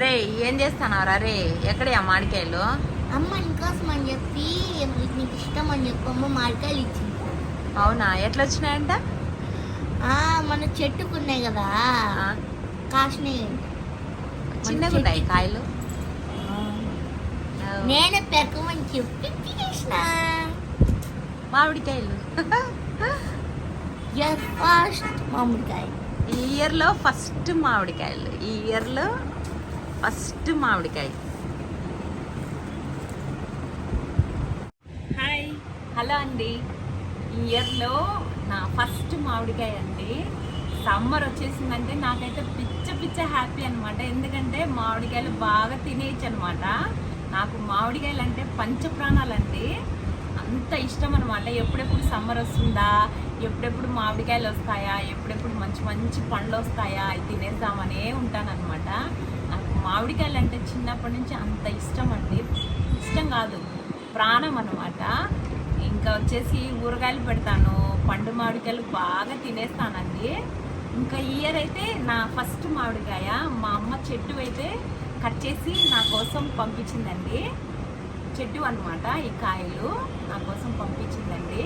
రే ఏం చేస్తున్నావురా రే? ఎక్కడే ఆ మామిడికాయలు? అమ్మ నీకోసం అని చెప్పి నీకు ఇష్టం అని చెప్పి అమ్మ మామిడికాయలు ఇచ్చింది. అవునా? ఎట్లా వచ్చినాయంట ఆ, మన చెట్టుకున్నాయి కదా. కాసినాయి చిన్నగా ఉన్నాయి కాయలు? నేనే పెరకమని చెప్పి తీసిన. మామిడికాయలు? ఫాస్ట్ మామిడికాయ. ఈ ఇయర్లో ఫస్ట్ మామిడికాయలు. ఈ ఇయర్లో ఫస్ట్ మామిడికాయ. హాయ్. హలో అండి. ఈ ఇయర్లో నా ఫస్ట్ మామిడికాయ అండి. సమ్మర్ వచ్చేసిందంటే నాకైతే పిచ్చ పిచ్చ హ్యాపీ అనమాట ఎందుకంటే మామిడికాయలు బాగా తినేయచ్చు అనమాట నాకు మామిడికాయలు అంటే పంచప్రాణాలండి. అంత ఇష్టం అనమాట ఎప్పుడెప్పుడు సమ్మర్ వస్తుందా? ఎప్పుడెప్పుడు మామిడికాయలు వస్తాయా? ఎప్పుడెప్పుడు మంచి మంచి పండ్లు వస్తాయా? అవి తినేద్దామనే ఉంటానన్నమాట. మామిడికాయలు అంటే చిన్నప్పటి నుంచి అంత ఇష్టం అండి. ఇష్టం కాదు. ప్రాణం అనమాట ఇంకా వచ్చేసి ఊరగాయలు పెడతాను. పండు మామిడికాయలు బాగా తినేస్తానండి. ఇంకా ఇయర్ అయితే నా ఫస్ట్ మామిడికాయ. మా అమ్మ చెట్టు అయితే కట్ చేసి నా కోసం పంపించిందండి. చెట్టు అన్నమాట ఈ కాయలు నా కోసం పంపించిందండి.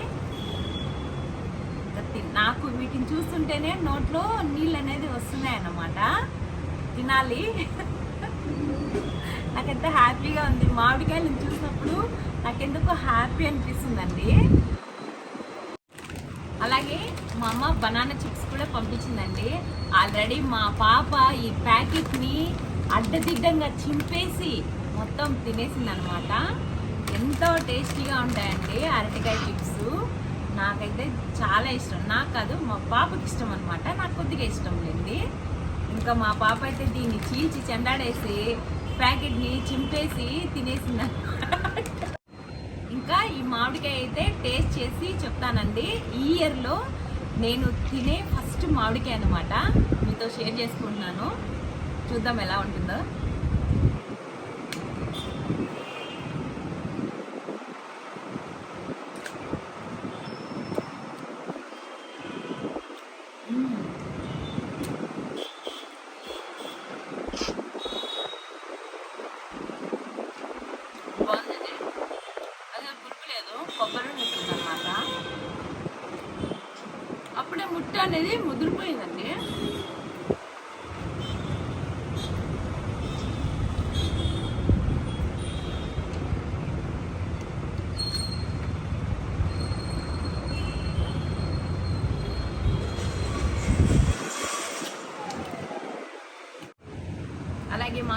నాకు వీటిని చూస్తుంటేనే నోట్లో నీళ్ళు అనేది వస్తున్నాయి అన్నమాట తినాలి. నాకెంత హ్యాపీగా ఉంది. మామిడికాయలు చూసినప్పుడు నాకెందుకో హ్యాపీ అనిపిస్తుందండి. అలాగే మా అమ్మ బనానా చిప్స్ కూడా పంపించిందండి. ఆల్రెడీ మా పాప ఈ ప్యాకెట్ని అడ్డదిడ్డంగా చింపేసి మొత్తం తినేసింది అనమాట ఎంతో టేస్టీగా ఉంటాయండి అరటికాయ చిప్స్. నాకైతే చాలా ఇష్టం. నాకు కాదు మా పాపకి ఇష్టం అనమాట. నాకు కొద్దిగా ఇష్టం. ఇంకా మా పాప అయితే దీన్ని చీల్చి చెండాడేసి ప్యాకెట్ని చింపేసి తినేసింది ఇంకా ఈ మామిడికాయ అయితే టేస్ట్ చేసి చెప్తానండి. ఈ ఇయర్లో నేను తినే ఫస్ట్ మామిడికాయ అనమాట మీతో షేర్ చేసుకుంటున్నాను. చూద్దాం ఎలా ఉంటుందో. బాగుందండి గుర్పు లేదు కొబ్బరి ఉంటుంది అన్నమాట అప్పుడే ముట్ట అనేది ముదిరిపోయిందండి అలాగే మా